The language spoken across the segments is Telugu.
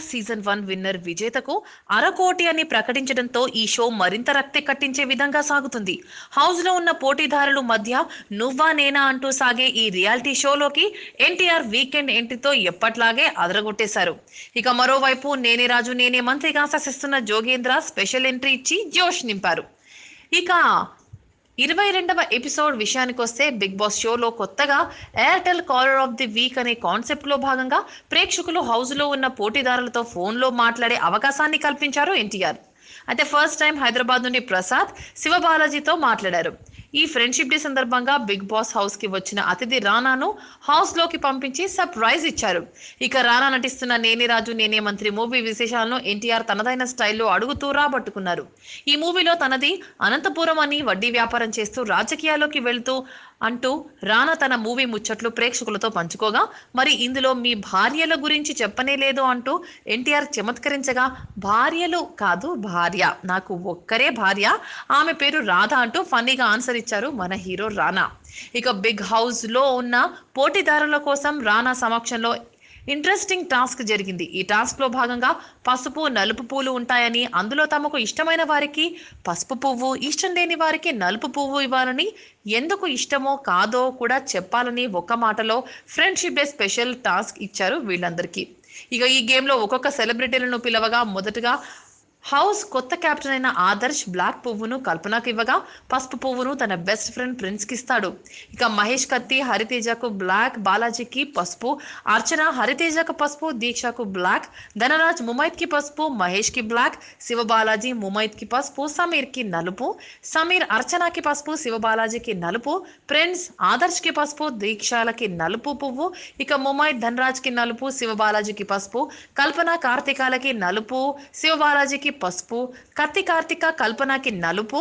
బాస్ సీజన్ వన్ విన్నర్ విజేతకు అరకోటి అని ప్రకటించడంతో ఈ షో మరింత రక్తి కట్టించే విధంగా సాగుతుంది. హౌస్లో ఉన్న పోటీదారుల మధ్య నువ్వా నేనా అంటూ సాగే ఈ రియాలిటీ షోలోకి ఎన్టీఆర్ వీకెండ్ ఎంట్రీతో ఎప్పట్లాగే అదరగొట్టేశారు. ఇక మరోవైపు నేనే రాజు నేనే మంత్రిగా శాసిస్తున్న జోగేంద్ర స్పెషల్ ఎంట్రీ ఇచ్చి జోష్ నింపారు. ఇక ఇరవై రెండవ ఎపిసోడ్ విషయానికి వస్తే బిగ్ బాస్ షోలో కొత్తగా Airtel caller of the week అనే కాన్సెప్ట్లో భాగంగా ప్రేక్షకులు హౌస్లో ఉన్న పోటీదారులతో ఫోన్లో మాట్లాడే అవకాశాన్ని కల్పించారు ఎన్టీఆర్. అయితే ఫస్ట్ టైం హైదరాబాద్ నుండి ప్రసాద్ శివబాలాజీతో మాట్లాడారు. ఈ ఫ్రెండ్షిప్ డే సందర్భంగా బిగ్ బాస్ హౌస్కి వచ్చిన అతిథి రానాను హౌస్లోకి పంపించి సర్ప్రైజ్ ఇచ్చారు. ఇక రానా నటిస్తున్న నేనే రాజు నేనే మంత్రి మూవీ విశేషాలను ఎన్టీఆర్ తనదైన స్టైల్లో అడుగుతూ రాబట్టుకున్నారు. ఈ మూవీలో తనది అనంతపురం అని వడ్డీ వ్యాపారం చేస్తూ రాజకీయాల్లోకి వెళ్తూ అంటూ రానా తన మూవీ ముచ్చట్లు ప్రేక్షకులతో పంచుకోగా మరి ఇందులో మీ భార్యల గురించి చెప్పనే లేదు అంటూ ఎన్టీఆర్ చమత్కరించగా భార్యలు కాదు భార్య నాకు ఒక్కరే భార్య ఆమె పేరు రాధ అంటూ ఫన్నీగా ఆన్సర్ ఇచ్చారు మన హీరో రానా. ఇక బిగ్ హౌస్లో ఉన్న పోటీదారుల కోసం రానా సమక్షంలో ఇంట్రెస్టింగ్ టాస్క్ జరిగింది. ఈ టాస్క్లో భాగంగా పసుపు నలుపు పూలు ఉంటాయని అందులో తమకు ఇష్టమైన వారికి పసుపు పువ్వు ఇష్టం లేని వారికి నలుపు పువ్వు ఇవ్వాలని ఎందుకు ఇష్టమో కాదో కూడా చెప్పాలని ఒక్క మాటలో ఫ్రెండ్షిప్ డే స్పెషల్ టాస్క్ ఇచ్చారు వీళ్ళందరికీ. ఇక ఈ గేమ్లో ఒక్కొక్క సెలబ్రిటీలను పిలవగా మొదటగా హౌస్ కొత్త క్యాప్టెన్ అయిన ఆదర్శ్ బ్లాక్ పువ్వును కల్పనకు ఇవ్వగా పసుపు పువ్వును తన బెస్ట్ ఫ్రెండ్ ప్రిన్స్కి ఇస్తాడు. ఇక మహేష్ కత్తి హరితేజకు బ్లాక్ బాలాజీకి పసుపు అర్చన హరితేజకు పసుపు దీక్షకు బ్లాక్ ధనరాజ్ ముమైత్కి పసుపు మహేష్కి బ్లాక్ శివబాలాజీ ముమైత్కి కి పసుపు సమీర్కి నలుపు సమీర్ అర్చనకి పసుపు శివ బాలాజీకి నలుపు ప్రిన్స్ ఆదర్శ్కి పసుపు దీక్షాలకి నలుపు పువ్వు ఇక ముమైత్ ధనరాజ్కి నలుపు శివబాలాజీకి పసుపు కల్పన కార్తికాలకి నలుపు శివ బాలాజీకి పసుపు కత్తి కార్తిక కల్పనకి నలుపు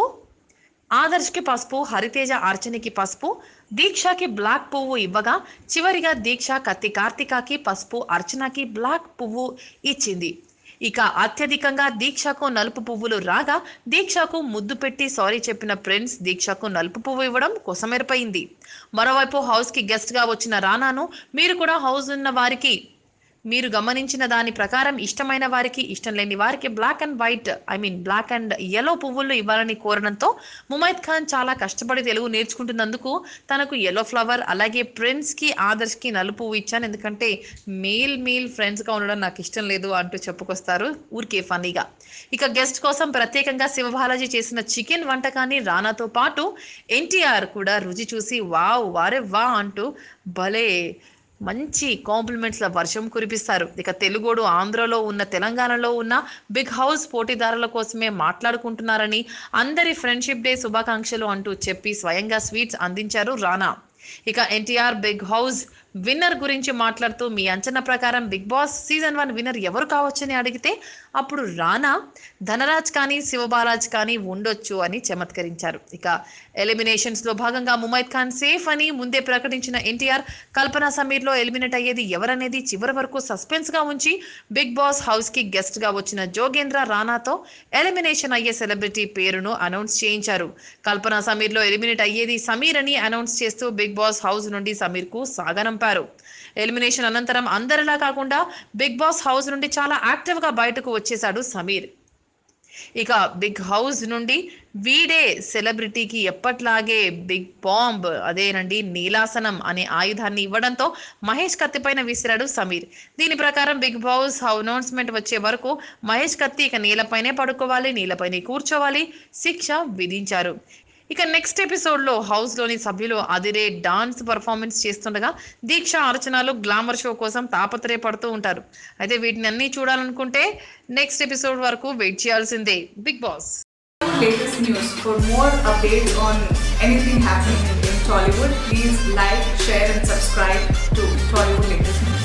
ఆదర్శ్కి పసుపు హరితేజ అర్చనకి పసుపు దీక్షకి బ్లాక్ పువ్వు ఇవ్వగా చివరిగా దీక్ష కత్తి కార్తికాకి పసుపు అర్చనకి బ్లాక్ పువ్వు ఇచ్చింది. ఇక అత్యధికంగా దీక్షకు నలుపు పువ్వులు రాగా దీక్షకు ముద్దు పెట్టి సారీ చెప్పిన ఫ్రెండ్స్ దీక్షకు నలుపు పువ్వు ఇవ్వడం కొసమెరపైంది మరోవైపు హౌస్కి గెస్ట్గా వచ్చిన రానాను మీరు కూడా హౌస్ ఉన్న వారికి మీరు గమనించిన దాని ప్రకారం ఇష్టమైన వారికి ఇష్టం లేని వారికి black and white I mean black and yellow పువ్వులు ఇవ్వాలని కోరడంతో ముమైత్ ఖాన్ చాలా కష్టపడి తెలుగు నేర్చుకుంటున్నందుకు తనకు ఎల్లో ఫ్లవర్ అలాగే ఫ్రెండ్స్కి ఆదర్శ్కి నలుపు పువ్వు ఇచ్చాను. ఎందుకంటే మేల్ మేల్ ఫ్రెండ్స్గా ఉండడం నాకు ఇష్టం లేదు అంటూ చెప్పుకొస్తారు ఊరికే ఫన్నీగా. ఇక గెస్ట్ కోసం ప్రత్యేకంగా శివబాలాజీ చేసిన చికెన్ వంటకాన్ని రానాతో పాటు ఎన్టీఆర్ కూడా రుచి చూసి వావ్ వారే వా అంటూ భలే మంచి కాంప్లిమెంట్స్ల వర్షం కురిపిస్తారు. ఇక తెలుగోడు ఆంధ్రలో ఉన్న తెలంగాణలో ఉన్న బిగ్ హౌస్ పోటీదారుల కోసమే మాట్లాడుకుంటున్నారని అందరి ఫ్రెండ్షిప్ డే శుభాకాంక్షలు అంటూ చెప్పి స్వయంగా స్వీట్స్ అందించారు రానా. ఇక ఎన్టీఆర్ బిగ్ హౌస్ విన్నర్ గురించి మాట్లాడుతూ మీ అంచనా ప్రకారం Bigg Boss season one winner ఎవరు కావచ్చని అడిగితే అప్పుడు రానా ధనరాజ్ కానీ శివబాలాజ్ కానీ ఉండొచ్చు అని చమత్కరించారు. ఇక ఎలిమినేషన్స్లో భాగంగా ముమైద్ ఖాన్ సేఫ్ అని ముందే ప్రకటించిన ఎన్టీఆర్ కల్పన సమీర్లో ఎలిమినేట్ అయ్యేది ఎవరనేది చివరి వరకు సస్పెన్స్గా ఉంచి బిగ్ బాస్ హౌస్కి గెస్ట్గా వచ్చిన జోగేంద్ర రానాతో ఎలిమినేషన్ అయ్యే సెలబ్రిటీ పేరును అనౌన్స్ చేయించారు. కల్పన సమీర్లో ఎలిమినేట్ అయ్యేది సమీర్ అని అనౌన్స్ చేస్తూ బిగ్ బాస్ హౌస్ నుండి సమీర్కు పంపారు ఎలిమినేషన్ అనంతరం అందరిలా కాకుండా బిగ్ బాస్ హౌస్ నుండి చాలా యాక్టివ్గా బయటకు వచ్చేశాడు సమీర్. ఇక బిగ్ హౌస్ నుండి వీడే సెలబ్రిటీకి ఎప్పట్లాగే బిగ్ బాంబ్ అదేనండి నీలాసనం అనే ఆయుధాన్ని ఇవ్వడంతో మహేష్ కత్తి పైన విసిరాడు సమీర్. దీని ప్రకారం బిగ్ బాస్ అనౌన్స్మెంట్ వచ్చే వరకు మహేష్ కత్తి ఇక నీలపైనే పడుకోవాలి నీలపైనే కూర్చోవాలి శిక్ష విధించారు. ఇక నెక్స్ట్ ఎపిసోడ్లో హౌస్లోని సభ్యులు అదిరే డాన్స్ పర్ఫార్మెన్స్ చేస్తుండగా దీక్ష అర్చనలు గ్లామర్ షో కోసం తాపత్రయపడుతూ ఉంటారు అయితే వీటిని అన్ని చూడాలనుకుంటే నెక్స్ట్ ఎపిసోడ్ వరకు వెయిట్ చేయాల్సిందే Bigg Boss latest news. For more updates on anything happening in Tollywood, please like, share, and subscribe to Tollywood Latest News.